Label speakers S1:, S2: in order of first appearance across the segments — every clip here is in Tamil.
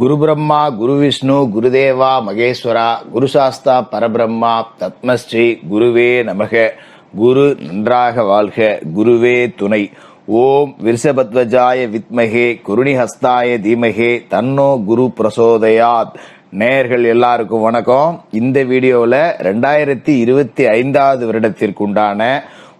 S1: குரு பிரம்மா குரு விஷ்ணு குருதேவா மகேஸ்வரா குரு சாஸ்தா பரபிரம்மா தத்மஸ்ரீ குருவே நமக குரு நன்றாக வாழ்க குருவே துணை. ஓம் விருஷபத்வஜாய வித்மகே குருணிஹஸ்தாய தீமகே தன்னோ குரு பிரசோதயாத். நேயர்கள் எல்லாருக்கும் வணக்கம். இந்த வீடியோவில் ரெண்டாயிரத்தி இருபத்தி ஐந்தாவது வருடத்திற்குண்டான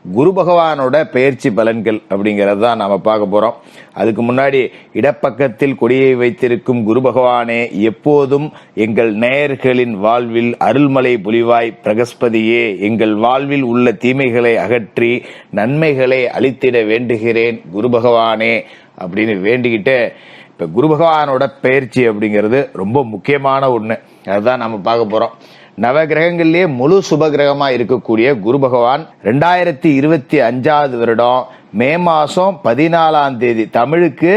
S1: குரு பகவானோட பயிற்சி பலன்கள் அப்படிங்கிறது தான் நாம் பார்க்க போகிறோம் அதுக்கு முன்னாடி இடப்பக்கத்தில் கொடியை வைத்திருக்கும் குரு பகவானே எப்போதும் எங்கள் நேயர்களின் வாழ்வில் அருள்மலை புலிவாய் பிரகஸ்பதியே எங்கள் வாழ்வில் உள்ள தீமைகளை அகற்றி நன்மைகளை அளித்திட வேண்டுகிறேன் குரு பகவானே அப்படின்னு வேண்டிக்கிட்டு இப்போ குரு பகவானோட பயிற்சி அப்படிங்கிறது ரொம்ப முக்கியமான ஒன்று அதுதான் நம்ம பார்க்க போகிறோம் நவ முழு சுப கிரகமாக இருக்கக்கூடிய குரு பகவான் ரெண்டாயிரத்தி இருபத்தி அஞ்சாவது வருடம் மே மாதம் பதினாலாம் தேதி தமிழுக்கு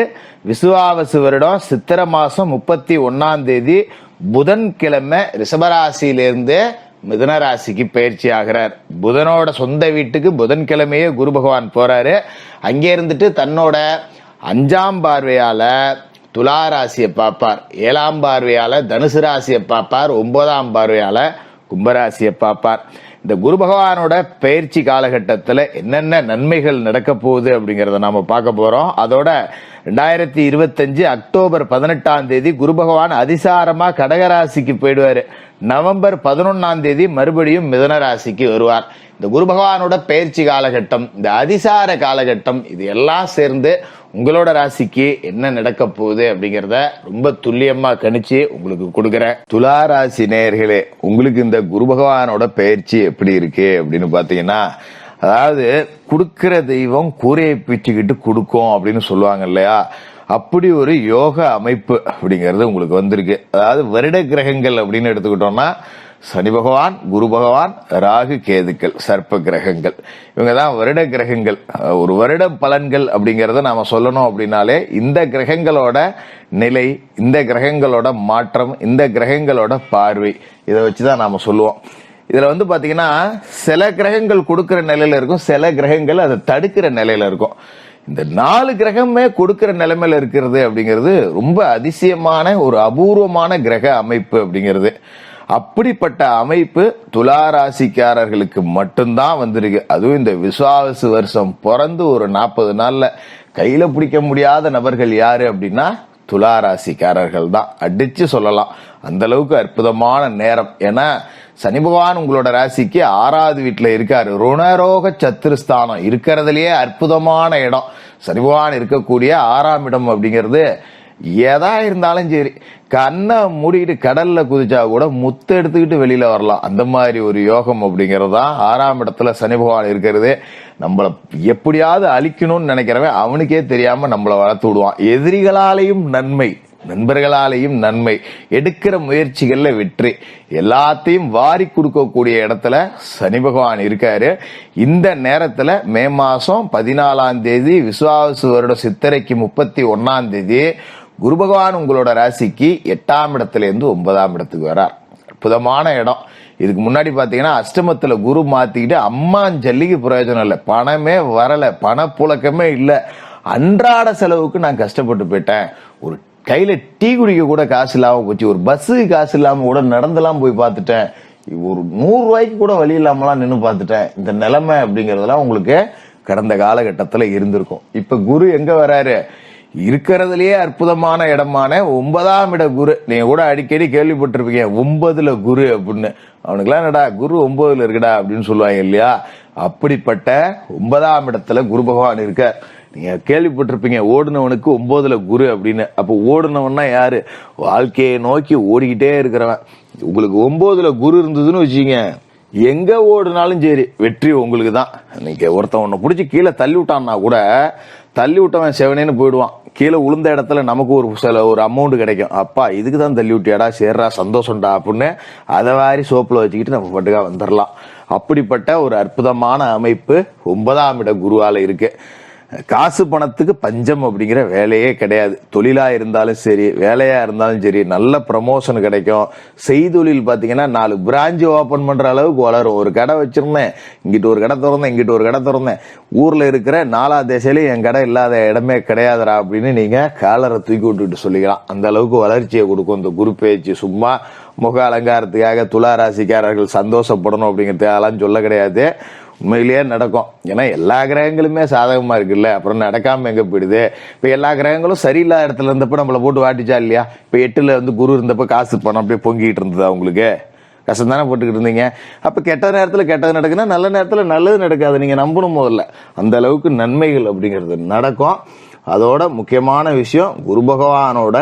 S1: விசுவாவசு வருடம் சித்திர மாதம் முப்பத்தி ஒன்னாம் தேதி புதன்கிழமை ரிஷபராசியிலிருந்து மிதுன ராசிக்கு பயிற்சி ஆகிறார். புதனோட சொந்த வீட்டுக்கு புதன்கிழமையே குரு பகவான் போறாரு. அங்கே இருந்துட்டு தன்னோட அஞ்சாம் பார்வையால துலா ராசியை பார்ப்பார். ஏழாம் பார்வையால தனுசு ராசியை பார்ப்பார். ஒன்பதாம் பார்வையால கும்பராசியை பார்ப்பார். இந்த குரு பகவானோட பயிற்சி காலகட்டத்தில் என்னென்ன நன்மைகள் நடக்க போகுது அப்படிங்கிறத நாம பார்க்க போறோம். அதோட ரெண்டாயிரத்தி இருபத்தஞ்சு அக்டோபர் பதினெட்டாம் தேதி குரு பகவான் அதிசாரமா கடகராசிக்கு போயிடுவார். நவம்பர் பதினொன்னாம் தேதி மறுபடியும் மிதன ராசிக்கு வருவார். இந்த குரு பகவானோட பயிற்சி காலகட்டம் இந்த அதிசார காலகட்டம் இது எல்லாம் சேர்ந்து உங்களோட ராசிக்கு என்ன நடக்க போகுது அப்படிங்கிறத ரொம்ப துல்லியமா கணிச்சு உங்களுக்கு கொடுக்குறேன். துலா ராசி நேயர்களே உங்களுக்கு இந்த குரு பகவானோட பயிற்சி எப்படி இருக்கு அப்படின்னு பாத்தீங்கன்னா அதாவது கொடுக்கிற தெய்வம் கூரையை பிச்சுக்கிட்டு கொடுக்கும் அப்படின்னு சொல்லுவாங்க இல்லையா? அப்படி ஒரு யோக அமைப்பு அப்படிங்கிறது உங்களுக்கு வந்திருக்கு. அதாவது வருட கிரகங்கள் அப்படின்னு எடுத்துக்கிட்டோம்னா சனி பகவான் குரு பகவான் ராகு கேதுக்கள் சர்ப்ப கிரகங்கள். இவங்க தான் வருட கிரகங்கள். ஒரு வருட பலன்கள் அப்படிங்கிறத நாம சொல்லணும் அப்படின்னாலே இந்த கிரகங்களோட நிலை இந்த கிரகங்களோட மாற்றம் இந்த கிரகங்களோட பார்வை இதை வச்சு தான் நாம சொல்லுவோம். இதுல வந்து பாத்தீங்கன்னா சில கிரகங்கள் கொடுக்கிற நிலையில இருக்கும் சில கிரகங்கள் அதை தடுக்கிற நிலையில இருக்கும். இந்த நாலு கிரகமே கொடுக்கிற நிலைமையில இருக்கிறது அப்படிங்கிறது ரொம்ப அதிசயமான ஒரு அபூர்வமான கிரக அமைப்பு அப்படிங்கிறது. அப்படிப்பட்ட அமைப்பு துலா ராசிக்காரர்களுக்கு மட்டும்தான் வந்திருக்கு. அதுவும் இந்த விசுவாவசு வருஷம் பிறந்து ஒரு நாற்பது நாள்ல கையில பிடிக்க முடியாத நபர்கள் யாரு அப்படின்னா துலா ராசிக்காரர்கள் தான். அடிச்சு சொல்லலாம். அந்த அளவுக்கு அற்புதமான நேரம். ஏன்னா சனி பகவான் உங்களோட ராசிக்கு ஆறாவது வீட்டில் இருக்காரு. ருணரோக சத்துருஸ்தானம் இருக்கிறதுலயே அற்புதமான இடம். சனி பகவான் இருக்கக்கூடிய ஆறாம் இடம் அப்படிங்கிறது எதா இருந்தாலும் சரி கண்ணை மூடிட்டு கடல்ல குதிச்சா கூட முத்து எடுத்துக்கிட்டு வெளியில வரலாம். அந்த மாதிரி ஒரு யோகம் அப்படிங்கிறது தான் ஆறாம் இடத்துல சனி பகவான் இருக்கிறது. நம்மள எப்படியாவது அழிக்கணும்னு நினைக்கிறவன் அவனுக்கே தெரியாம நம்மள வளர்த்து விடுவான். எதிரிகளாலேயும் நன்மை. நண்பர்களாலேயும் நன்மை. எடுக்கிற முயற்சிகள்ல வெற்றி. எல்லாத்தையும் வாரி கொடுக்கக்கூடிய இடத்துல சனி பகவான் இருக்காரு. இந்த நேரத்துல மே மாசம் பதினாலாம் தேதி விசுவாசு வருட சித்திரைக்கு முப்பத்தி ஒன்னாம் தேதி குரு பகவான் உங்களோட ராசிக்கு எட்டாம் இடத்துல இருந்து ஒன்பதாம் இடத்துக்கு வரார். அற்புதமான இடம். இதுக்கு முன்னாடி பார்த்தீங்கன்னா அஷ்டமத்தில் குரு மாற்றிக்கிட்டு அம்மான் ஜல்லிக்கு பிரயோஜனம் இல்லை. பணமே வரலை பணப்புழக்கமே இல்லை. அன்றாட செலவுக்கு நான் கஷ்டப்பட்டு போயிட்டேன். ஒரு கையில் டீ குடிக்க கூட காசு இல்லாமல் போச்சு. ஒரு பஸ்ஸுக்கு காசு இல்லாமல் கூட நடந்தெல்லாம் போய் பார்த்துட்டேன். ஒரு நூறு ரூபாய்க்கு கூட வழி இல்லாமலாம் நின்று பார்த்துட்டேன். இந்த நிலைமை அப்படிங்கிறதெல்லாம் உங்களுக்கு கடந்த காலகட்டத்தில் இருந்திருக்கும். இப்போ குரு எங்கே வராரு? இருக்கிறதுலயே அற்புதமான இடமான ஒன்பதாம் இட குரு. நீங்க கூட அடிக்கடி கேள்விப்பட்டிருப்பீங்க ஒன்பதுல குரு அப்படின்னு. அவனுக்குலாம் என்னடா குரு ஒன்பதுல இருக்குடா அப்படின்னு சொல்லுவாங்க இல்லையா? அப்படிப்பட்ட ஒன்பதாம் இடத்துல குரு பகவான் இருக்கார். நீங்க கேள்விப்பட்டிருப்பீங்க ஓடுனவனுக்கு ஒன்பதுல குரு அப்படின்னு. அப்போ ஓடுனவன்னா யாரு? வாழ்க்கையை நோக்கி ஓடிக்கிட்டே இருக்கிறவன். உங்களுக்கு ஒன்பதுல குரு இருந்ததுன்னு வச்சுங்க எங்க ஓடுனாலும் சரி வெற்றி உங்களுக்கு தான். நீங்க ஒருத்தன் பிடிச்சி கீழே தள்ளி விட்டான்னா கூட தள்ளி விட்டவன் செவனேன்னு போயிடுவான். கீழே உளுந்த இடத்துல நமக்கு ஒரு சில ஒரு அமௌண்ட் கிடைக்கும். அப்பா இதுக்கு தான் தள்ளி விட்டியாடா சேர்றா சந்தோஷம்டா அப்படின்னு அதை வாரி சோப்பில் வச்சுக்கிட்டு நம்ம பட்டுக்கா வந்துடலாம் அப்படிப்பட்ட ஒரு அற்புதமான அமைப்பு ஒன்பதாம் இட குருவால இருக்கு. காசு பணத்துக்கு பஞ்சம் அப்படிங்கிற வேலையே கிடையாது. தொழிலா இருந்தாலும் சரி வேலையா இருந்தாலும் சரி நல்ல ப்ரமோஷன் கிடைக்கும். செய்தொழில் பாத்தீங்கன்னா நாலு பிரான்ச் ஓபன் பண்ற அளவுக்கு வளரும். ஒரு கடை வச்சிருந்தேன் இங்கிட்டு ஒரு கடை திறந்தேன் இங்கிட்டு ஒரு கடை திறந்தேன். ஊர்ல இருக்கிற நாலா திசையிலும் என் கடை இல்லாத இடமே கிடையாதுரா அப்படின்னு நீங்க காலரை தூக்கி விட்டுட்டு சொல்லிக்கலாம். அந்த அளவுக்கு வளர்ச்சியை கொடுக்கும் இந்த குரு பேச்சு. சும்மா முக அலங்காரத்துக்காக துலா ராசிக்காரர்கள் சந்தோஷப்படணும் அப்படிங்கிறதுக்காகலாம் சொல்ல கிடையாது. உண்மையிலேயே நடக்கும். ஏன்னா எல்லா கிரகங்களுமே சாதகமாக இருக்குல்ல? அப்புறம் நடக்காமல் எங்கே போயிடுது? இப்போ எல்லா கிரகங்களும் சரியில்லாத இடத்துல இருந்தப்போ நம்மள போட்டு வாட்டிச்சா இல்லையா? இப்போ எட்டில் வந்து குரு இருந்தப்போ காசு பணம் அப்படியே பொங்கிட்டு இருந்ததா உங்களுக்கு? கஷ்டம் தானே போட்டுக்கிட்டு இருந்தீங்க. அப்போ கெட்ட நேரத்தில் கெட்டது நடக்குன்னா நல்ல நேரத்தில் நல்லது நடக்காது. நீங்கள் நம்பணும் முதல்ல. அந்த அளவுக்கு நன்மைகள் அப்படிங்கிறது நடக்கும். அதோட முக்கியமான விஷயம் குரு பகவானோட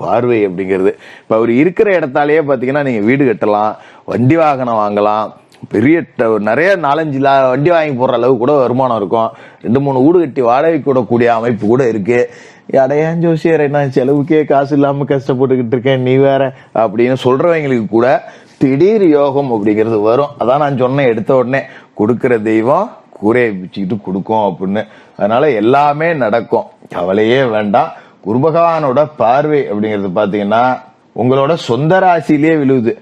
S1: பார்வை அப்படிங்கிறது. இப்போ அவர் இருக்கிற இடத்தாலேயே பார்த்தீங்கன்னா நீங்கள் வீடு கட்டலாம் வண்டி வாகனம் வாங்கலாம் பெரிய ட- நிறைய நாலஞ்சு லா- வண்டி வாங்கி போடுற அளவு கூட வருமானம் இருக்கும். ரெண்டு மூணு வீடு கட்டி வாடகை கூடக்கூடிய அமைப்பு கூட இருக்கு. அடையான் ஜோசியர் என்ன செலவுக்கே காசு இல்லாம கஷ்டப்பட்டுக்கிட்டு இருக்கேன் நீ வேற? அப்படின்னு சொல்றவங்களுக்கு கூட திடீர் யோகம் அப்படிங்கிறது வரும். அதான் நான் சொன்னேன் எடுத்த உடனே கொடுக்குற தெய்வம் கூரையை பிச்சுக்கிட்டு கொடுக்கும் அப்படின்னு. அதனால எல்லாமே நடக்கும். கவலையே வேண்டாம். குருபகவானோட பார்வை அப்படிங்கிறது பாத்தீங்கன்னா உங்களோட சொந்த ராசியிலேயே விழுவுது.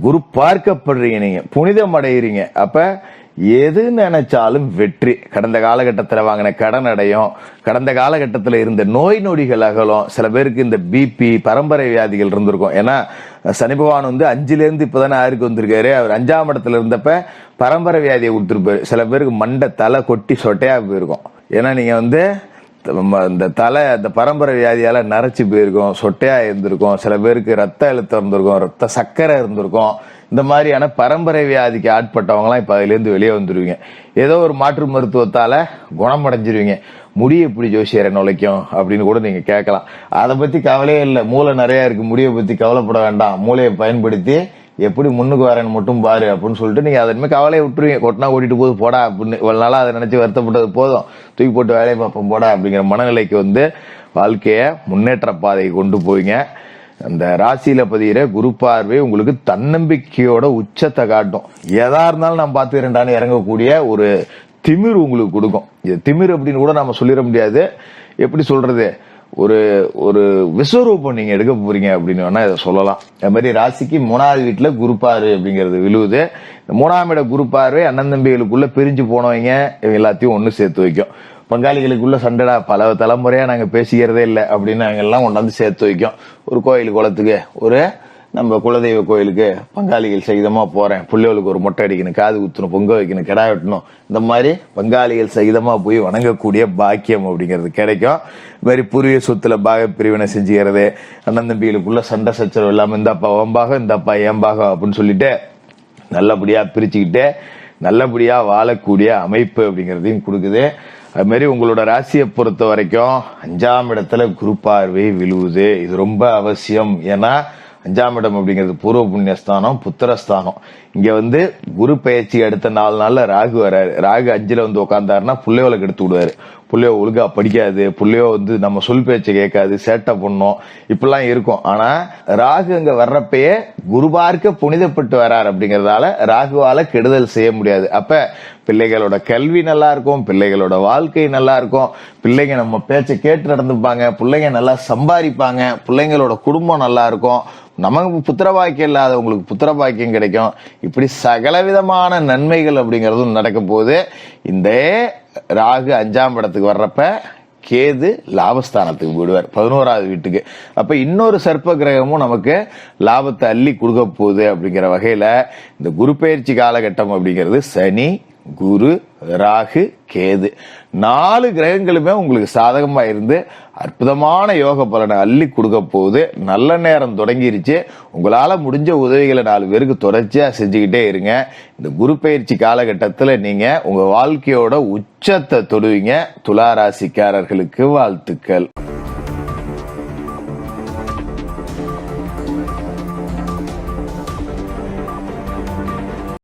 S1: குரு பார்க்கப்படுறீங்க நீங்க. புனிதம் அடையிறீங்க. அப்ப எது நினைச்சாலும் வெற்றி. கடந்த காலகட்டத்தில் வாங்கின கடன் அடையும். கடந்த காலகட்டத்தில் இருந்த நோய் நொடிகள் அகலும். சில பேருக்கு இந்த பிபி பரம்பரை வியாதிகள் இருந்திருக்கும். ஏன்னா சனி பகவான் வந்து அஞ்சுலேருந்து இப்போதான் இப்பதானே ஆறுக்கு வந்திருக்காரு. அவர் அஞ்சாம் இடத்துல இருந்தப்ப பரம்பரை வியாதியை கொடுத்துருப்பாரு. சில பேருக்கு மண்டை தலை கொட்டி சொட்டையாக போயிருக்கும். ஏன்னா நீங்கள் வந்து இந்த தலை அந்த பரம்பரை வியாதியால நரைச்சு போயிருக்கும் சொட்டையா இருந்திருக்கும் சில பேருக்கு ரத்த அழுத்தம் இருந்திருக்கும் ரத்த சர்க்கரை இருந்திருக்கும். இந்த மாதிரியான பரம்பரை வியாதிக்கு ஆட்பட்டவங்களாம் இப்ப அதுல இருந்து வெளியே வந்துருவீங்க. ஏதோ ஒரு மாற்று மருத்துவத்தால குணமடைஞ்சிருவீங்க. முடி எப்படி ஜோசியரை நுழைக்கும் அப்படின்னு கூட நீங்க கேட்கலாம். அதை பத்தி கவலையே இல்லை. மூளை நிறைய இருக்கு. முடியை பத்தி கவலைப்பட வேண்டாம். மூளையை பயன்படுத்தி எப்படி முன்னுக்கு வரேன்னு மட்டும் பாரு அப்படின்னு சொல்லிட்டு நீங்க அதன் கவலையை விட்டுருவீங்க. கொட்டினா ஓட்டிட்டு போது போடா அப்படின்னு. இவ்வளவு நாளா அதை நினைச்சு வருத்தப்பட்டது போதும். தூக்கி போட்டு வேலையை பார்ப்போம் போடா அப்படிங்கிற மனநிலைக்கு வந்து வாழ்க்கைய முன்னேற்ற பாதையை கொண்டு போவீங்க. அந்த ராசியில பதிகிற குரு பார்வை உங்களுக்கு தன்னம்பிக்கையோட உச்சத்தை காட்டும். எதா இருந்தாலும் நான் பார்த்துக்கிறேன்டான்னு இறங்கக்கூடிய ஒரு திமிர் உங்களுக்கு கொடுக்கும். இது திமிர் அப்படின்னு கூட நம்ம சொல்லிட முடியாது. எப்படி சொல்றது? ஒரு ஒரு விஸ்வரூபம் நீங்க எடுக்க போறீங்க அப்படின்னு வேணா இதை சொல்லலாம். அது மாதிரி ராசிக்கு மூணாவது வீட்டுல குருப்பாரு அப்படிங்கிறது விழுவுது. இந்த மூணாம் இட குருப்பார்வை அண்ணன் தம்பிகளுக்குள்ள பிரிஞ்சு போனவங்க இவங்க எல்லாத்தையும் ஒன்று சேர்த்து வைக்கும். பங்காளிகளுக்குள்ள சண்டைடா பல தலைமுறையா நாங்க பேசிக்கிறதே இல்லை அப்படின்னு நாங்க எல்லாம் கொண்டாந்து சேர்த்து வைக்கும். ஒரு கோயில் குளத்துக்கு ஒரு நம்ம குலதெய்வ கோயிலுக்கு பங்காளிகள் சகிதமா போறேன். பிள்ளைகளுக்கு ஒரு மொட்டை அடிக்கணும் காது குத்தணும் பொங்க வைக்கணும் கிடா வெட்டணும். இந்த மாதிரி பங்காளிகள் சகிதமா போய் வணங்கக்கூடிய பாக்கியம் அப்படிங்கிறது கிடைக்கும். இது மாதிரி பூர்வீக சொத்துல பாக பிரிவினை செஞ்சுக்கிறது அண்ணன் தம்பிகளுக்குள்ள சண்டை சச்சரவு இல்லாம இந்தப்பா ஓம்பாகம் இந்தப்பா ஏம்பாகம் அப்படின்னு சொல்லிட்டு நல்லபடியா பிரிச்சுக்கிட்டு நல்லபடியா வாழக்கூடிய அமைப்பு அப்படிங்கிறதையும் கொடுக்குது. அது மாதிரி உங்களோட ராசியை பொறுத்த வரைக்கும் அஞ்சாம் இடத்துல குரு பார்வை விழுவுது. இது ரொம்ப அவசியம். ஏன்னா அஞ்சாம் இடம் அப்படிங்கிறது பூர்வ புண்ணியஸ்தானம் புத்திரஸ்தானம். இங்க வந்து குரு பயிற்சி அடுத்த நாலு நாள்ல ராகு வராரு. ராகு அஞ்சுல வந்து உட்காந்தாருன்னா புள்ளையோளுக்கு எடுத்து விடுவாரு. புள்ளையோ ஒழுங்கா படிக்காது புள்ளையோ வந்து நம்ம சொல் பேச்சு கேட்காது சேட்டை பண்ணும். இப்படிலாம் இருக்கும். ஆனா ராகு அங்க வர்றப்பயே குருபார்க்க புனிதப்பட்டு வரார் அப்படிங்கறதால ராகுவால கெடுதல் செய்ய முடியாது. அப்ப பிள்ளைகளோட கல்வி நல்லா இருக்கும் பிள்ளைகளோட வாழ்க்கை நல்லா இருக்கும் பிள்ளைங்க நம்ம பேச்சை கேட்டு நடந்துப்பாங்க பிள்ளைங்க நல்லா சம்பாதிப்பாங்க பிள்ளைங்களோட குடும்பம் நல்லா இருக்கும் நமக்கு புத்திர பாக்கியம் இல்லாதவங்களுக்கு புத்திர பாக்கியம் கிடைக்கும். இப்படி சகல விதமான நன்மைகள் அப்படிங்கிறதும் நடக்க போகுது. இந்த ராகு அஞ்சாம் இடத்துக்கு வர்றப்ப கேது லாபஸ்தானத்துக்கு போயிடுவார் பதினோராவது வீட்டுக்கு. அப்ப இன்னொரு சர்ப்ப கிரகமும் நமக்கு லாபத்தை அள்ளி கொடுக்க போகுது அப்படிங்கிற வகையில இந்த குரு பயிற்சி காலகட்டம் அப்படிங்கிறது சனி குரு ராகு கேது. நாலு கிரகங்களுமே உங்களுக்கு சாதகமா இருந்து அற்புதமான யோக பலனை அள்ளி கொடுக்க போகுது. நல்ல நேரம் தொடங்கிருச்சு. உங்களால முடிஞ்ச உதவிகளை நாலு பேருக்கு தொடர்ச்சியா செஞ்சுக்கிட்டே இருங்க. இந்த குரு பயிற்சி காலகட்டத்தில் நீங்க உங்க வாழ்க்கையோட உச்சத்தை தொடுவீங்க. துலா ராசிக்காரர்களுக்கு வாழ்த்துக்கள்.